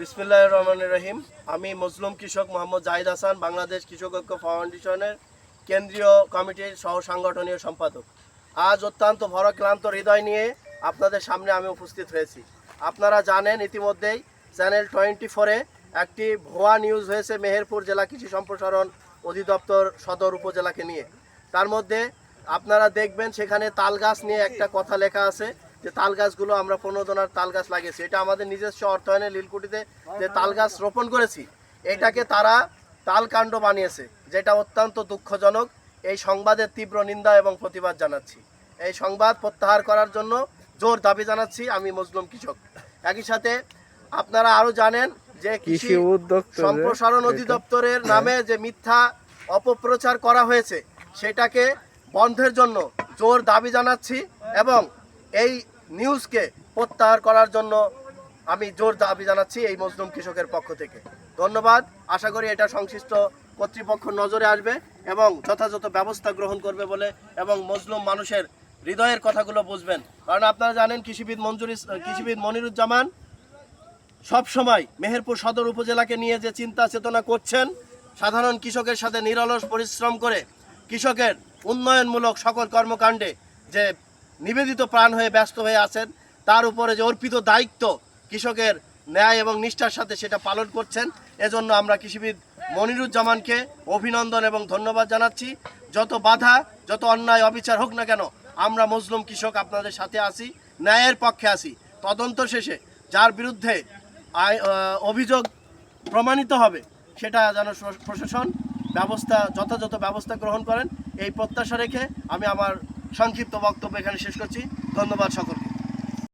বিসমিল্লাহ রহমান রহিম। আমি মজলুম কৃষক মোহাম্মদ জাহিদ হাসান, বাংলাদেশ কৃষক ঐক্য ফাউন্ডেশনের কেন্দ্রীয় কমিটির সহ সাংগঠনীয় সম্পাদক। আজ অত্যন্ত ভরক্লান্ত হৃদয় নিয়ে আপনাদের সামনে আমি উপস্থিত হয়েছি। আপনারা জানেন ইতিমধ্যেই চ্যানেল টোয়েন্টি ফোরে একটি ভুয়া নিউজ হয়েছে মেহেরপুর জেলা কৃষি সম্প্রসারণ অধিদপ্তর সদর উপজেলাকে নিয়ে। তার মধ্যে আপনারা দেখবেন সেখানে তালগাছ নিয়ে একটা কথা লেখা আছে। যে তাল গাছগুলো আমরা প্রণোদনার তাল গাছ লাগিয়েছি এটা আমাদের নিজস্ব অর্থায়নে লীলকুটিতে যে তাল গাছ রোপণ করেছি এটাকে তারা তাল কাণ্ড বানিয়েছে যেটা অত্যন্ত দুঃখজনক। এই সংবাদের তীব্র নিন্দা এবং প্রতিবাদ জানাচ্ছি। এই সংবাদ প্রত্যাহার করার জন্য জোর দাবি জানাচ্ছি আমি মজলুম কৃষক। একই সাথে আপনারা আরও জানেন যে কৃষি সম্প্রসারণ অধিদপ্তরের নামে যে মিথ্যা অপপ্রচার করা হয়েছে সেটাকে বন্ধের জন্য জোর দাবি জানাচ্ছি এবং এই নিউজকে প্রত্যাহার করার জন্য আমি জোর দাবি জানাচ্ছি এই মজলুম কৃষকের পক্ষ থেকে। ধন্যবাদ। আশা করি এটা সংশ্লিষ্ট কর্তৃপক্ষ নজরে আসবে এবং যথাযথ ব্যবস্থা গ্রহণ করবে বলে এবং মজলুম মানুষের হৃদয়ের কথাগুলো বুঝবেন। কারণ আপনারা জানেন কৃষিবিদ মঞ্জুরি, কৃষিবিদ মনিরুজ্জামান সব সময় মেহেরপুর সদর উপজেলাকে নিয়ে যে চিন্তা চেতনা করছেন, সাধারণ কৃষকের সাথে নিরলস পরিশ্রম করে কৃষকের উন্নয়নমূলক সকল কর্মকাণ্ডে যে নিবেদিত প্রাণ হয়ে ব্যস্ত হয়ে আছেন। তার উপরে যে অর্পিত দায়িত্ব কৃষকের ন্যায় এবং নিষ্ঠার সাথে সেটা পালন করছেন, এজন্য আমরা কৃষিবিদ মনিরুজ্জামানকে অভিনন্দন এবং ধন্যবাদ জানাচ্ছি। যত বাধা, যত অন্যায়, অবিচার হোক না কেন, আমরা মজলুম কৃষক আপনাদের সাথে আছি, ন্যায়ের পক্ষে আছি। তদন্ত শেষে যার বিরুদ্ধে অভিযোগ প্রমাণিত হবে, সেটা যেন প্রশাসন ব্যবস্থা, যথাযথ ব্যবস্থা গ্রহণ করেন, এই প্রত্যাশা রেখে আমি আমার সংক্ষিপ্ত বক্তব্য এখানে শেষ করছি। ধন্যবাদ সকলকে।